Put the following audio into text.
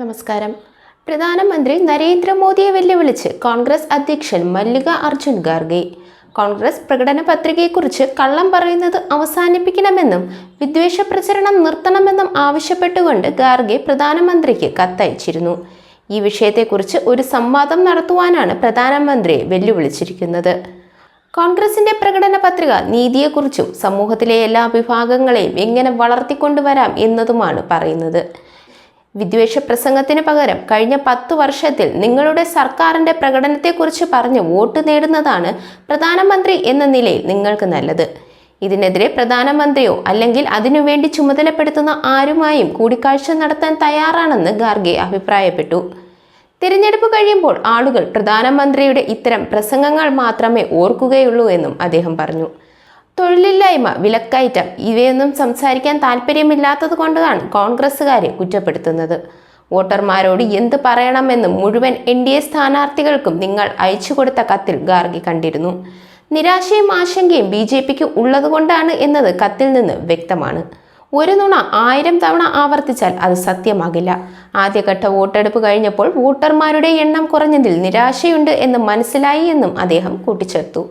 നമസ്കാരം. പ്രധാനമന്ത്രി നരേന്ദ്രമോദിയെ വെല്ലുവിളിച്ച് കോൺഗ്രസ് അധ്യക്ഷൻ മല്ലിക അർജുൻ ഖാർഗെ. കോൺഗ്രസ് പ്രകടന പത്രികയെക്കുറിച്ച് കള്ളം പറയുന്നത് അവസാനിപ്പിക്കണമെന്നും വിദ്വേഷ പ്രചരണം നിർത്തണമെന്നും ആവശ്യപ്പെട്ടുകൊണ്ട് ഖാർഗെ പ്രധാനമന്ത്രിക്ക് കത്തയച്ചിരുന്നു. ഈ വിഷയത്തെക്കുറിച്ച് ഒരു സംവാദം നടത്തുവാനാണ് പ്രധാനമന്ത്രിയെ വെല്ലുവിളിച്ചിരിക്കുന്നത്. കോൺഗ്രസിന്റെ പ്രകടന പത്രിക നീതിയെക്കുറിച്ചും സമൂഹത്തിലെ എല്ലാ വിഭാഗങ്ങളെയും എങ്ങനെ വളർത്തിക്കൊണ്ടുവരാം എന്നതുമാണ് പറയുന്നത്. വിദ്വേഷ പ്രസംഗത്തിന് പകരം കഴിഞ്ഞ പത്തു വർഷത്തിൽ നിങ്ങളുടെ സർക്കാരിന്റെ പ്രകടനത്തെക്കുറിച്ച് പറഞ്ഞ് വോട്ട് നേടുന്നതാണ് പ്രധാനമന്ത്രി എന്ന നിലയിൽ നിങ്ങൾക്ക് നല്ലത്. ഇതിനെതിരെ പ്രധാനമന്ത്രിയോ അല്ലെങ്കിൽ അതിനുവേണ്ടി ചുമതലപ്പെടുത്തുന്ന ആരുമായും കൂടിക്കാഴ്ച നടത്താൻ തയ്യാറാണെന്ന് ഗാർഗെ അഭിപ്രായപ്പെട്ടു. തിരഞ്ഞെടുപ്പ് കഴിയുമ്പോൾ ആളുകൾ പ്രധാനമന്ത്രിയുടെ ഇത്തരം പ്രസംഗങ്ങൾ മാത്രമേ ഓർക്കുകയുള്ളൂ എന്നും അദ്ദേഹം പറഞ്ഞു. തൊഴിലില്ലായ്മ വിലക്കയറ്റം ഇവയൊന്നും സംസാരിക്കാൻ താല്പര്യമില്ലാത്തത് കൊണ്ടാണ് കോൺഗ്രസ്സുകാരെ കുറ്റപ്പെടുത്തുന്നത്. വോട്ടർമാരോട് എന്ത് പറയണമെന്നും മുഴുവൻ എൻ ഡി എ സ്ഥാനാർത്ഥികൾക്കും നിങ്ങൾ അയച്ചു കൊടുത്ത കത്തിൽ ഗാർഗി കണ്ടിരുന്നു. നിരാശയും ആശങ്കയും ബി ജെ പിക്ക് ഉള്ളതുകൊണ്ടാണ് എന്നത് കത്തിൽ നിന്ന് വ്യക്തമാണ്. ഒരു നുണ ആയിരം തവണ ആവർത്തിച്ചാൽ അത് സത്യമാകില്ല. ആദ്യഘട്ട വോട്ടെടുപ്പ് കഴിഞ്ഞപ്പോൾ വോട്ടർമാരുടെ എണ്ണം കുറഞ്ഞതിൽ നിരാശയുണ്ട് എന്ന് മനസ്സിലായി എന്നും അദ്ദേഹം കൂട്ടിച്ചേർത്തു.